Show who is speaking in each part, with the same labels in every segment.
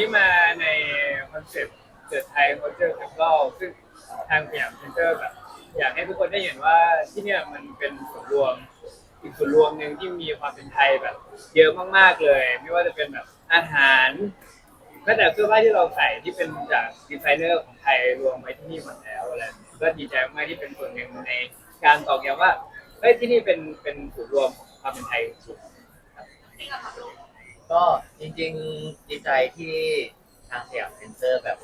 Speaker 1: นี้
Speaker 2: มา
Speaker 1: ในคอนเซ็ปต์เดอะไทยโคเจอร์แคมเปิลซึ่งทางสยามเซ็นเตอร์แบบอยากให้ทุกคนได้เห็นว่าที่เนี่ยมันเป็นส่วนรวมอีกส่วนรวมหนึ่งที่มีความเป็นไทยแบบ เยอะมากๆเลย ไม่ว่าจะเป็นแบบอาหารแม้แต่เสื้อผ้าที่เราใส่ที่เป็นจากดีไซเนอร์ของไทยรวมไว้ที่นี่หมดแล้วอะไรก็ดีใจมากที่เป็นส่วนหนึ่งในการตอกย้ำว่าเฮ้ยที่นี่เป็นเป็นส่วนรวมของความเป็นไทยสุด
Speaker 3: ที่เราทำลู ก็
Speaker 4: จริงๆดีใจที่ทางสยามเซ็นเตอร์แบบ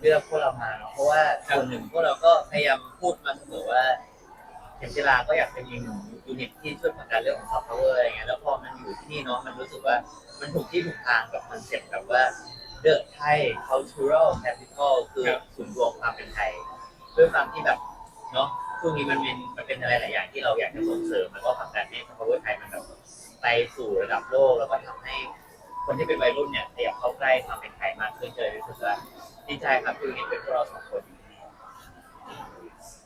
Speaker 4: เลือกพวกเรามาเนาะเพราะว่าส่วนหนึ่งพวกเราก็พยายามพูดมาเสมอว่าเข็มจิลาก็อยากเป็นอีกหนึ่งยูนิตที่ช่วยผลักดันเรื่องของซอฟต์พาวเวอร์อะไรเงี้ยแล้วพอมันอยู่ที่นี่เนาะมันรู้สึกว่ามันถูกที่ถูกทางกับคอนเซ็ปต์แบบว่า The Thai Cultural Capital คือศูนย์รวมความเป็นไทยด้วยความที่แบบเนาะช่วงนี้มันเป็นมันเป็นอะไรหลายอย่างที่เราอยากจะส่งเสริมแล้วก็ผลักดันให้ซอฟต์พาวเวอร์ไทยมันแบบ ไปสู่ระดับโลก แล้วก็ทำให้คนที่เป็นวัยรุ่นเนี่ยขยับเข้าใกล้ความเป็นไทยมากขึ้นเลยรู้สึกว่าดีใจครับที่เห็นเป็นพวกเราสองคน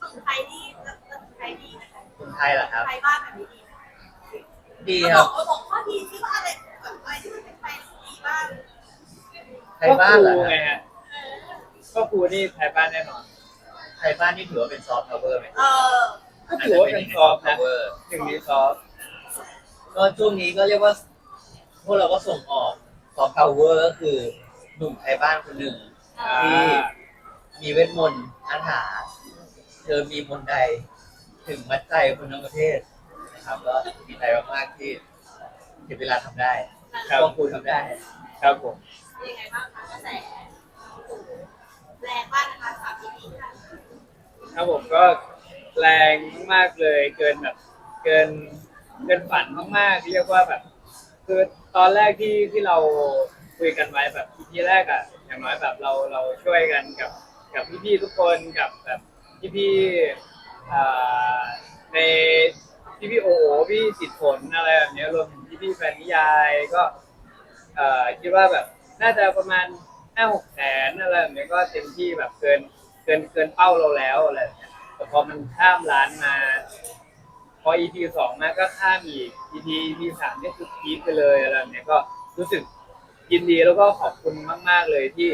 Speaker 3: ฝึกไทยดีแล้วไทยดีนะคะ
Speaker 4: คนไทยเหรอครับ
Speaker 3: ไทยบ้านแบบนี้ดีไหม
Speaker 4: ดี
Speaker 3: เขา
Speaker 4: ครับ
Speaker 3: บอกเขาบอกข้อดีที่ว่าอะไรแบบอะไรที่มันเป็นไทยดีบ้าง
Speaker 4: ไทยบ้านเหรอ
Speaker 1: ก็ครู
Speaker 4: ค
Speaker 1: ไง
Speaker 4: รับ
Speaker 1: ฮะก็ครูนี่ไทยบ้านแน่นอน
Speaker 4: ไทยบ้านนี่ถือว่าเป็นซอฟต์พาวเวอร์ไหม
Speaker 3: เออ
Speaker 1: ก็ถือว่าเป็นซอฟต์
Speaker 4: พา
Speaker 1: นะ
Speaker 4: วเวอร์
Speaker 1: หนึ่งในซอฟต์
Speaker 4: ก็ช่วงนี้ก็เรียกว่าพวกเราก็ส่งออกซอฟต์พาวเวอร์ก็คือหนุ่มไทยบ้านคนหนึ่งที่มีเวทมนต์คาถาเธอมีมนต์ใดถึงมัดใจคนทั้งประเทศนะครับก็ดีใจมากๆที่เก็บเวลาทำได้
Speaker 1: ครับ
Speaker 4: พวกคุณทำได้
Speaker 1: ครับผม
Speaker 3: ยังไงบ้างคะกระแสแรงมากนะคะสามปีนี้ค่ะ
Speaker 1: ครับผมก็แรงมากเลยเกินแบบ เกิน เกินฝันมากๆเรียกว่าแบบ คือตอนแรกที่ที่เราคุยกันไว้แบบทีแรกอะอย่างน้อยแบบเราเราช่วยกันกับกับพี่ๆทุกคนกับแบบพี่ๆอ่าในพี่พี่ๆโอโอพี่สิทธิ์ผลอะไรแบบเนี้ยรวมถึงพี่พี่ๆแฟนนิยายก็เอ่อคิดว่าแบบน่าจะประมาณห้าหกแสนอะไรแบบเนี้ยก็เต็มที่แบบเกินเกินเกินเป้าเราแล้วอะไรแต่พอมันข้ามล้านมา พอ EP สองมาก็ข้ามอีก EP EP สามนี่คือพีคไปเลยอะไรแบบเนี้ยก็รู้สึกยินดีแล้วก็ขอบคุณมาก ๆ เลยที่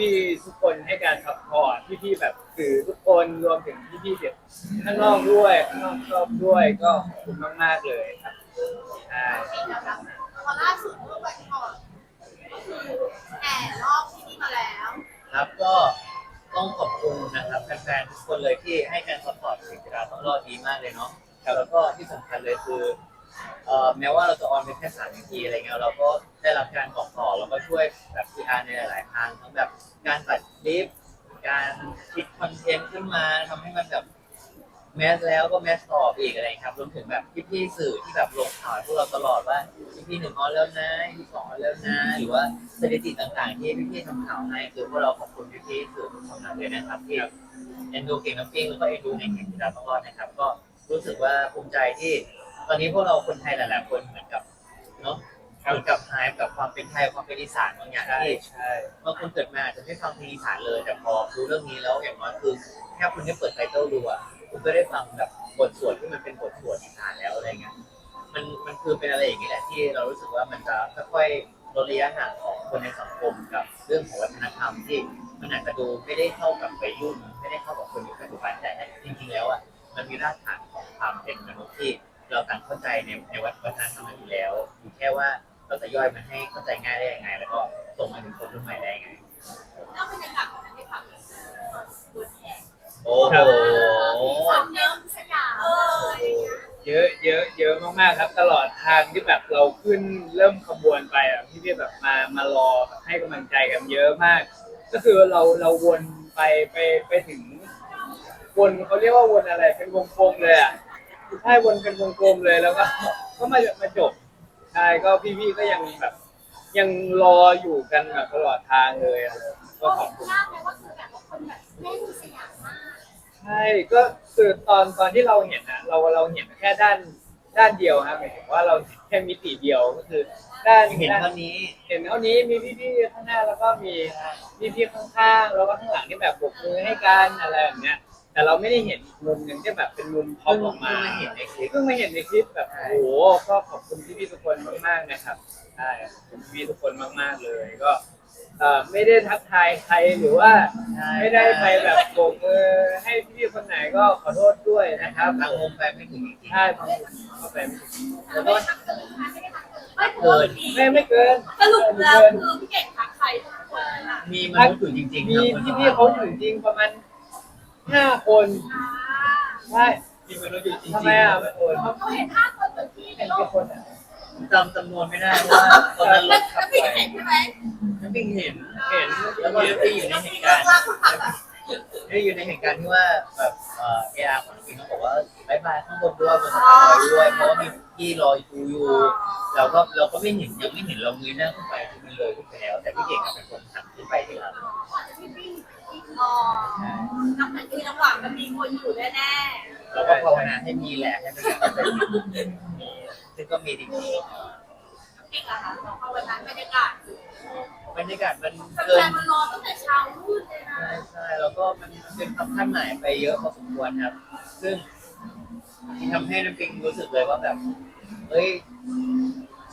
Speaker 1: พี่ๆทุกคนให้การซัพพอร์ตพี่ๆแบบสื่อทุกคนรวมถึงพี่ๆเด็กข้างนอกด้วยข้างนอกชอบด้วยก็ขอบคุณมากๆเลยครับใช่
Speaker 3: ปีแล้วนะพอล่าสุดเมื่อวันก่อนก็คือแห่รอบที่นี่มาแล้ว
Speaker 4: ครับก็ต้องขอบคุณนะครับแฟนๆทุกคนเลยที่ให้การสปอร์ตสินค้าต้องรอดดีมากเลยเนาะ แล้วก็ที่สำคัญเลยคือเอ่อแม้ว่าเราจะออนเป็นแค่สามนาทีอะไรเงี้ยเราก็ได้รับการบอกต่อแล้วก็ช่วยแบบพีอาร์ในหลายๆทางทั้งแบบการตัดคลิป การคิดคอนเทนต์ขึ้นมาทำให้มันแบบแมสแล้วก็แมสต่อไปอีกอะไรครับรวมถึงแบบพี่ๆสื่อที่แบบลงข่าวให้พวกเราตลอดว่าพี่ๆหนึ่งออนแล้วนะพี่สองออนแล้วนะหรือว่าสถิติต่างๆ ที่พี่ๆทำข่าวให้คือพวกเราขอบคุณพี่ๆสื่อทุกคนมากเลยนะครับที่เอ็นดูเก่งน้ำปิ้งแล้วก็เอ็นดูในเก่งกีฬาต้องรอดนะครับก็ รู้สึกว่าภูมิใจที่ ตอนนี้พวกเราคนไทยหลายๆคนเหมือนกับเนาะเหมือนกับหายกับความเป็นไทยความเป็นอีสานบางอย่าง
Speaker 1: ใช่
Speaker 4: ที่
Speaker 1: ใช่
Speaker 4: บางคนเกิดมาอาจจะไม่ฟังเพลงอีสานเลยแต่พอดูเรื่องนี้แล้วอย่างน้อยคือแค่คุณได้เปิดไตเติลดูอะคุณก็ได้ฟังแบบบทสวดที่มันเป็นบทสวดอีสานแล้วอะไรเงี้ยมันมันคือเป็นอะไรอย่างนี้แหละที่เรารู้สึกว่ามันจะค่อยๆลดระยะห่างของคนในสังคมกับเรื่องของวัฒนธรรมที่มันอาจจะดูไม่ได้เข้ากับวัยรุ่นไม่ได้เข้ากับคนยุคปัจจุบันแต่จริงๆแล้วอะมันมีรากฐาน ความเป็นมนุษย์ที่เราต่างเข้าใจในในวัฒนธรรมกันอยู่แล้วอยู่แค่ว่าเราจะย่อยมันให้เข้าใจง่ายได้ยังไง แล้วก็ส่งมาถึงคนรุ่นใหม่ได้ยังไง
Speaker 3: เล่าบรรยากาศของนั้นให้ฟังหน่อยบแห่
Speaker 4: โอ้โห
Speaker 3: สามเนิ้มสยามเอะไรอย่าง
Speaker 1: เยอะเยอะเยอะมากๆครับ ตลอดทางที่แบบเราขึ้นเริ่มขบวนไปอะพี่ๆแบบมามารอแบบให้กำลังใจกันเยอะมาก ก็คือเราเราวนไปไปไปถึงวนเขาเรียกว่าวนอะไรเป็นวงกลมเลยอะ ใช่วนเป็นวงกลมเลยแล้วก็ ก็มามาจบใช่ก็พี่ๆก็ยังแบบ ยังรออยู่กันแบบตลอดทางเลยอะก็ขอบคุณ
Speaker 3: มากเลยว่าคือแบบว่าคนแบบเล่นสยามมาก
Speaker 1: ใช่ก็คือตอนตอนที่เราเห็นนะเราเราเห็นแค่ด้านด้านเดียวครับหมายถึงว่าเราเห็นแค่มิติเดียวก็คือ ด้าน
Speaker 4: เห็น
Speaker 1: ด้าน
Speaker 4: เท่านี้
Speaker 1: เห็นเท่านี้มีพี่ๆข้างหน้าแล้วก็มีพี่ๆข้างๆแล้วก็ข้างหลังที่แบบปรบมือให้กันอะไรแบบเนี้ย แต่เราไม่ได้เห็นอีกมุมหนึ่งที่แบบเป็นมุมท็อปออกมา
Speaker 4: เพิ่งเห็นในคลิป
Speaker 1: เพิ่งมาเห็นในคลิปแบบโอ้โหก็ขอบคุณพี่ๆทุกคนมากๆนะครับใช่ขอบคุณพี่ๆทุกคนมากๆเลยก็เอ่อไม่ได้ทักทายใครหรือว่า
Speaker 4: ใช่
Speaker 1: ไม่ได้ไปแบบโบกมือให้พี่ๆคนไหนก็ขอโทษด้วยนะ
Speaker 4: นะ
Speaker 1: ค
Speaker 4: ค
Speaker 1: รั
Speaker 4: รั
Speaker 1: บบ
Speaker 4: ทางมุมไปไม่ถึงจริง
Speaker 1: ใช่บางคนเข้าไปไม่ถึง
Speaker 3: แล้วก็ทักเกินค่ะไม่ได้ทักเกินไม่
Speaker 4: เกิน
Speaker 1: ไม่ไม่เกิน
Speaker 3: สรุปแล้วคือพี่เก่งทักใครทุกคนอะ
Speaker 4: ๆมีมนุษย์อยู่จริงๆ
Speaker 1: มี
Speaker 4: ครับ
Speaker 1: พี่พี่ๆเขาอยู่จริงประมาณ ห้าคน
Speaker 3: อ่า
Speaker 1: ใช่
Speaker 4: มีมนุษย์อยู่จริงๆ
Speaker 1: ทำไมอะโอน
Speaker 3: เขาเห็นห้าคนเหมือนพี่ใน
Speaker 1: เป็น
Speaker 3: โล
Speaker 1: กี่
Speaker 3: ก
Speaker 1: คนอะ
Speaker 4: จำจำนวนไม่ได้เพราะว่าตอนนั้นร
Speaker 3: แล้ว
Speaker 4: ถขับ
Speaker 3: พี่
Speaker 4: ไป
Speaker 3: เห็นใช่ไหม
Speaker 4: น้ำปิงเห็น
Speaker 1: เห็น
Speaker 4: แล้วก็ได้อยู่ในเหตุการณ์ได้อยู่ในเหตุการณ์ที่ว่าแบบเอ่อเออาร์ของน้ำปิงเขาบอกว่าบายบายข้างบนด้วยบนสะพานลอยด้วย เพราะว่ามีพี่รออยู่อยู่เราก็เราก็ไม่เห็นยังไม่เห็นเราเงยหน้าขึ้นไปคือมันเลยขึ้นไปแล้ว แต่พี่เก่งอะเป็นคนหันขึ้นไปทีหลัง
Speaker 3: อ๋อนับเหมือนที่ระหว่างมันมีคนอยู่แน่
Speaker 4: เราก็ภาวนาให้มีแหละให้มันเป็นมีซึ่งก็มีจริง
Speaker 3: ๆจริงเหรอคะพอวันนั้นบรรยากาศ
Speaker 4: ๆบรรยากาศมัน
Speaker 3: แฟ
Speaker 4: เกิน
Speaker 3: น ๆมันรอตั้งแต่เช้ามืดเลยนะ
Speaker 4: ใช่ใช่แล้วก็มันเป็นคำท่านหมายไปเยอะพอสมควรครับ ซึ่งที่ทำให้น้ำปิงรู้สึกเลยว่าแบบเฮ้ย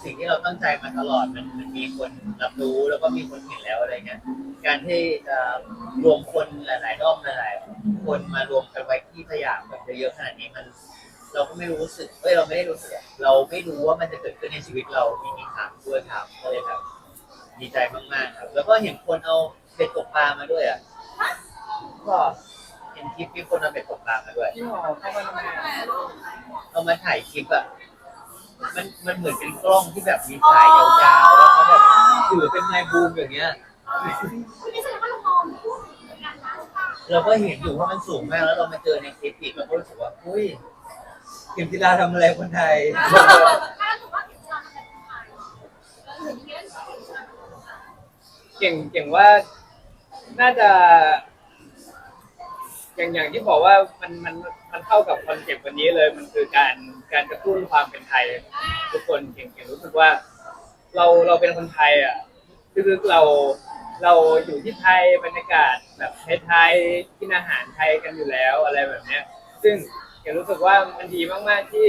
Speaker 4: สิ่งที่เราตั้งใจมาตลอดมันมันมีคนรับรู้แล้วก็มีคนเห็นแล้วอะไรเงี้ย การที่จะรวมคนหลาย ๆ รอบหลายๆคนมารวมกันไว้ที่สยามแบบเยอะๆขนาดนี้มัน เราก็ไม่รู้สึกเอ้ยเราไม่ได้รู้สึกอะเราไม่รู้ว่ามันจะเกิดขึ้นในชีวิตเราอีกกี่ครั้งด้วยครับก็เลยแบบดีใจมากๆครับ แล้วก็เห็นคนเอาเบ็ดตกปลามาด้วยอะ
Speaker 1: ก็
Speaker 4: เห็นคลิปที่คนเอาเบ็ดตกปลามาด้วย
Speaker 1: ที่หมอเข้ามาทำไมอะ
Speaker 4: เอามาถ่ายคลิปอะ มันมันเหมือนเป็นกล้องที่แบบมีสายยาวๆ แล้วเขาแบบถือเป็นไมค์บูมอย่างเงี้ย
Speaker 3: คุณนี่แสดงว่าเรามองพูดงานนะค่ะ
Speaker 4: เราก็เห็นอยู่ว่ามันสูงมากแล้วเรามาเจอในคลิปอีกเราก็รู้สึกว่าอุ้ยเข็มทิลาทำอะไรคนไทย
Speaker 3: ถ้าถือว่าเห็นเราทำแบบนี้เราเห็นอย่างนี้แล้ว
Speaker 1: เก่งเก่งว่าน่าจะ อย่างอย่างที่บอกว่ามันมันมันเข้ากับคอนเซ็ปต์วันนี้เลย มันคือการการกระตุ้นความเป็นไทย ทุกคนเก่งเก่งรู้สึกว่า เราเราเป็นคนไทยอะคือเรา เราอยู่ที่ไทยบรรยากาศแบบไทยๆกินอาหารไทยกันอยู่แล้วอะไรแบบเนี้ย ซึ่งเกรู้สึกว่ามันดีมากๆที่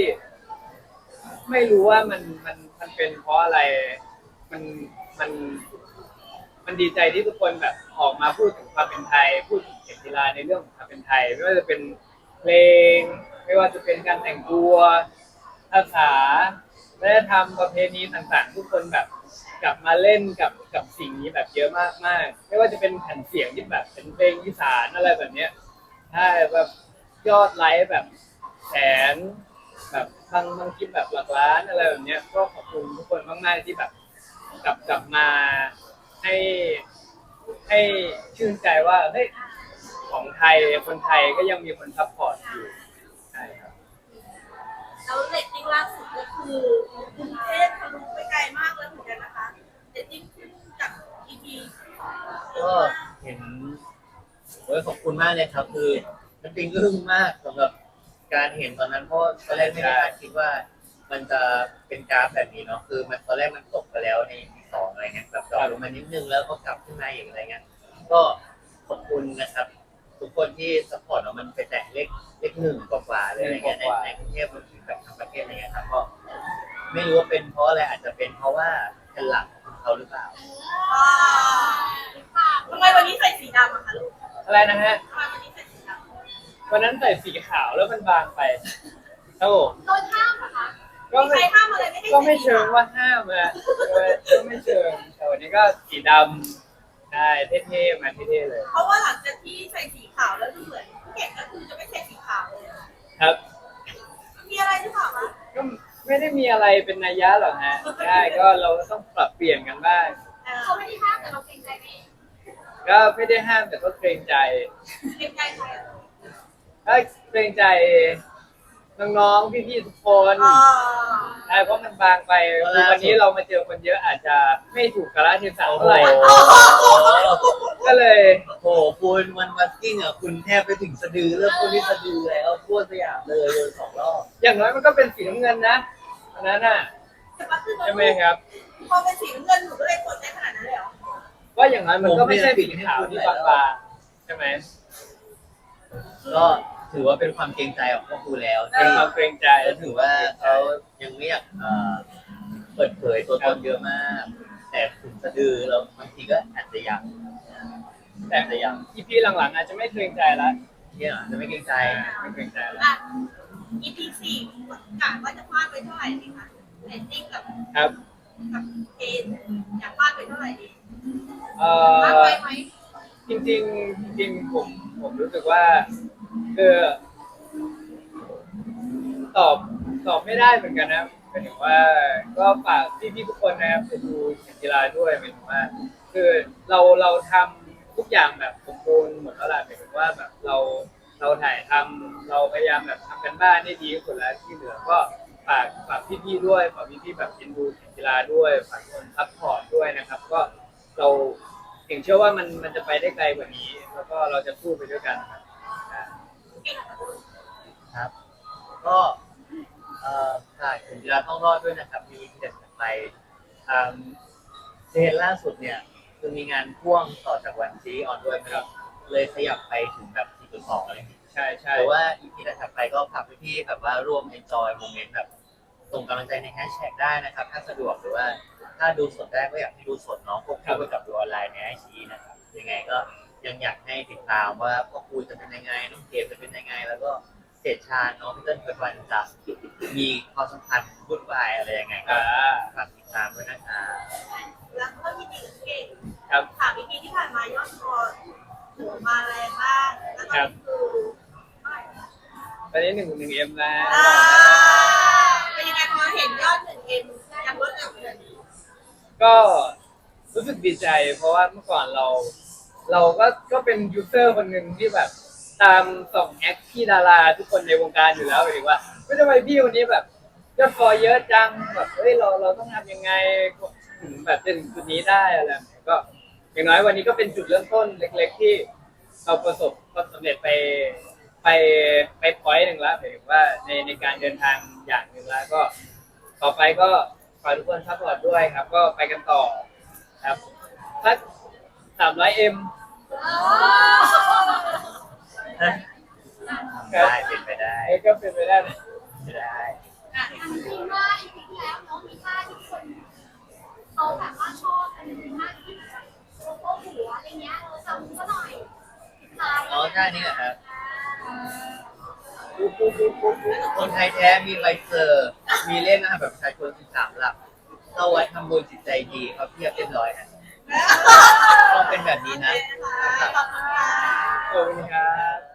Speaker 1: ไม่รู้ว่ามันมันมันเป็นเพราะอะไร มันมัน มันดีใจที่ทุกคนแบบออกมาพูดถึงความเป็นไทย พูดถึงเข็มกีฬาในเรื่องของความเป็นไทย ไม่ว่าจะเป็นเพลง ไม่ว่าจะเป็นการแต่งตัวภาษาวัฒนธรรมประเพณีต่างๆ ทุกคนแบบ กลับมาเล่นกับกับสิ่งนี้แบบเยอะมากมากไม่ว่าจะเป็นแผ่นเสียงที่แบบเป็นเพลงอีสานอะไรแบบเนี้ยใช่แบบยอดไลค์แบบแสนแบบบางบางคลิปแบบหลักล้านอะไรแบบเนี้ยก็ขอบคุณทุกคนมากๆที่แบบกลับกลับมาให้ให้ชื่นใจว่าเฮ้ยของไทยคนไทยก็ยังมีคนซัพพอร์ตอยู่ใช่ครับ
Speaker 3: แล้วเรตติ้งล่าสุดก็คือกรุงเทพทะลุไปไกลมากแล้วเหมือนกันนะคะเรตติ้งขึ้นจาก EP
Speaker 4: ก็เห็นโอ้ยขอบคุณมากเลยครับคือมันเป็นอึ้งมากสำหรับการเห็นตอนนั้นเพราะตอนแรกไม่ได้คาดคิดว่า มันจะเป็นกราฟแบบนี้เนาะคือ มันตอนแรกมันตกไปแล้วในที่สองอะไรเงี้ยแบบดรอปลงมานิดนึงแล้วก็กลับขึ้นมาอีกอะไรเงี้ยก็ขอบคุณนะครับ ทุกคนที่สปอร์ตเรามันไปแตะเลขเลขหนึ่งกว่าๆเลยอะไรเงี้ยในในกรุงเทพรวมถึงแบบทั้งประเทศอะไรเงี้ยครับก็ไม่รู้ว่าเป็นเพราะอะไรอาจจะเป็นเพราะว่าเป็นหลักของเขาหรือเปล่า
Speaker 3: ทำไมวันนี้ใส่สีดำอะคะลูก
Speaker 1: อะไรนะฮะ
Speaker 3: ทำไมวันนี้ใส่สีดำ
Speaker 1: วันนั้นใส่สีขาวแล้วมันบางไปครับผม
Speaker 3: โดนห้ามเหรอคะ
Speaker 1: ก็
Speaker 3: มีใค
Speaker 1: ไม่
Speaker 3: รห้ามอะไรไม่ให้
Speaker 1: ก็ไม่เชิงว่าห้ามอะก็ไม่เชิงแต่วันนี้ก็สีดำใช่เท่ๆมาเท่ๆเลย
Speaker 3: เพราะว่าหลังจากที่ใส่สีขาวแล้วดูเหมือนเก่งก็คือจะไม่ใส่สีขาวเลย
Speaker 1: ครับ
Speaker 3: มีอะไรหรือเปล่าคะ
Speaker 1: ก็ไม่ได้มีอะไรเป็นนัยยะหรอกฮะใช่ก็เราต้องปรับเปลี่ยนกันบ้าง
Speaker 3: เขาไม่ได้ห้ามแต่เราเกรงใจเอง
Speaker 1: ก็ไม่ได้ห้ามแต่ก็เกรงใจ
Speaker 3: เกรงใจใครอะ
Speaker 1: ถ้าเกรงใจน้องๆพี่ๆทุกคน
Speaker 3: อ่า
Speaker 1: ใช่เพราะมันบางไปคือวันนี้เรามาเจอคนเยอะอาจจะไม่ถูกกาลเทศะ
Speaker 4: โอ้โห
Speaker 1: เท่าไหร่ก็เลย
Speaker 4: โอ้โหคุณวันมัสกิ้งอะคุณแทบไปถึงสะดือเริ่มต้นที่สะดือแล้วทั่วสยามเลยวนสองรอบ
Speaker 1: อย่างน้อยมันก็เป็นสีน้ำเงินนะอันนั้นน่ะ
Speaker 3: แต่ว่าคือ
Speaker 1: ใช่ไหมครับ
Speaker 3: พอเป็นสีน้ำเงินหนูก็เลยกดได้ขนาดนั้นเลยเหรอ
Speaker 1: ว่าอย่างน้อยมันก็ไม่ใช่สีขาวที่บางๆใช่ไหม
Speaker 4: ก็ถือว่าเป็นความเกรงใจของพ่อครูแล้ว
Speaker 1: เป็นความเกรงใจ
Speaker 4: แต่ถือว่าเขายังไม่อยากเอ่อเปิดเผยตัวตนเยอะมาก แต่ถึงสะดือแล้วบางทีก็อาจจะยัง
Speaker 1: แต่แต่อย่างอีพีหลังๆ อาจจะไม่เกรงใจแล้ว
Speaker 4: เนี่ยอาจจะไม่เกรงใจ
Speaker 1: ไม่เกรงใจแล้ว
Speaker 3: อะ EP สี่กะว่าจะพลาดไปเท่าไหร่ดีคะเรตติ้งกับ
Speaker 1: ครับ
Speaker 3: กับเกณฑ์อยากพลาดไปเท่าไหร่ดี
Speaker 1: เอ่
Speaker 3: พลาด
Speaker 1: อ
Speaker 3: ไปไหม
Speaker 1: จริงๆจริงๆผมผมรู้สึกว่าคือตอบตอบไม่ได้เหมือนกันนะหมายถึงว่าก็ฝากพี่ๆทุกคนนะครับไปดูกีฬาด้วยหมายถึงว่า คือเราเราทำทุกอย่างแบบสมบูรณ์หมดแล้วแหละหมายถึงว่าแบบเราเราถ่ายทำเราพยายามแบบทำกันบ้านได้ดีที่สุดแล้วที่เหลือก็ ฝากฝากพี่ๆด้วยฝากพี่ๆแบบเอ็นดูกีฬาด้วยฝากคนซัพพอร์ตด้วยนะครับ ก็เราเก่งเชื่อว่ามันมันจะไปได้ไกลกว่านี้ แล้วก็เราจะสู้ไปด้วยกันครับ
Speaker 4: ครับ ก็เอ่อฝากถึงกีฬาต้องรอดด้วยนะครับ มีที่เด็ดไปอืมเทรนล่าสุดเนี่ยคือมีงานพ่วงต่อจากวันซีออนด้วยครับ เลยขยับไปถึงแบบ4.2อะไรอย่างเงี้ย
Speaker 1: ใช่ใช่
Speaker 4: แต่ว่าอีพีถัดไปก็ฝากพี่ๆแบบว่าร่วม enjoy โมเมนต์แบบส่งกำลังใจในแฮชแท็กได้นะครับ ถ้าสะดวกหรือว่า ถ้าดูสดได้ก็อยากให้ดูสดเน้องควบคู่ไปกับดูออนไลน์ในไอชีนะครับยังไงก็ยังอยากให้ติดตามว่าพ่อครูจะเป็นยังไงน้องเกมจะเป็นยังไง แล้วก็เศษชาญน้องพี่เติ้ลเกิดวันจะมีความสัมพันธ์วุ่นวายอะไรยังไงก็
Speaker 1: อ่า
Speaker 4: ฝากติดตามด้วยนะครับ
Speaker 3: แล้วก็ยินดีกับเก่ง
Speaker 1: ครับ
Speaker 3: ถาม EP ที่ผ่านมายอดคอถือมาแรงมากแล้วตอนนี้คือไม่
Speaker 1: ตอนนี้หนึ่งหนึ่งเอ็มแล้ว
Speaker 3: เป็นยังไงพอเห็นยอดหนึ่งเอ็มยังลดเร็วขน
Speaker 1: ก็รู้สึกดีใจ เพราะว่าเมื่อก่อนเรา เราก็ก็เป็นยูเซอร์คนหนึ่งที่แบบ ตามส่องแอคที่ดาราทุกคนในวงการอยู่แล้วหมายถึงว่าไม่ทำไมพี่วันนี้แบบยอดฟอลเยอะจังแบบเฮ้ยเราเราต้องทำยังไงถึงแบบถึงจุดนี้ได้อะไรแบบนี้ก็อย่างน้อยวันนี้ก็เป็นจุดเริ่มต้นเล็ก ๆ ที่เราประสบความสำเร็จไป ไปไปพอยต์หนึ่งแล้วหมายถึงว่าในในการเดินทางอย่างหนึ่งแล้วก็ ต่อไปก็ฝากทุกคนซัพพอร์ตด้วยครับ ก็ไปกันต่อครับสักสามร้อยเอ็ม
Speaker 4: ได้เป็นไปได้
Speaker 1: ไอ้ก็เป็นไปได้นะ
Speaker 4: เป็นไปได้
Speaker 5: จริงๆว่าอีพีที่แล้วน้องมีท่าที่คนเขาแบบว่าชอบกันท่าที่โอ้โหหัวอะไรเงี้ยเราจำก็หน่อยท้าย
Speaker 4: อ๋อท่านี้เหรอครับ คนไทยแท้มีใบเซอร์ มีเล่นอาหารแบบประชาชน13หลักเข้าวัดทำบุญจิตใจดีเขาเทียบเรียบร้อยฮะต้องเป็นแบบนี้นะ
Speaker 1: ขอบคุณครับ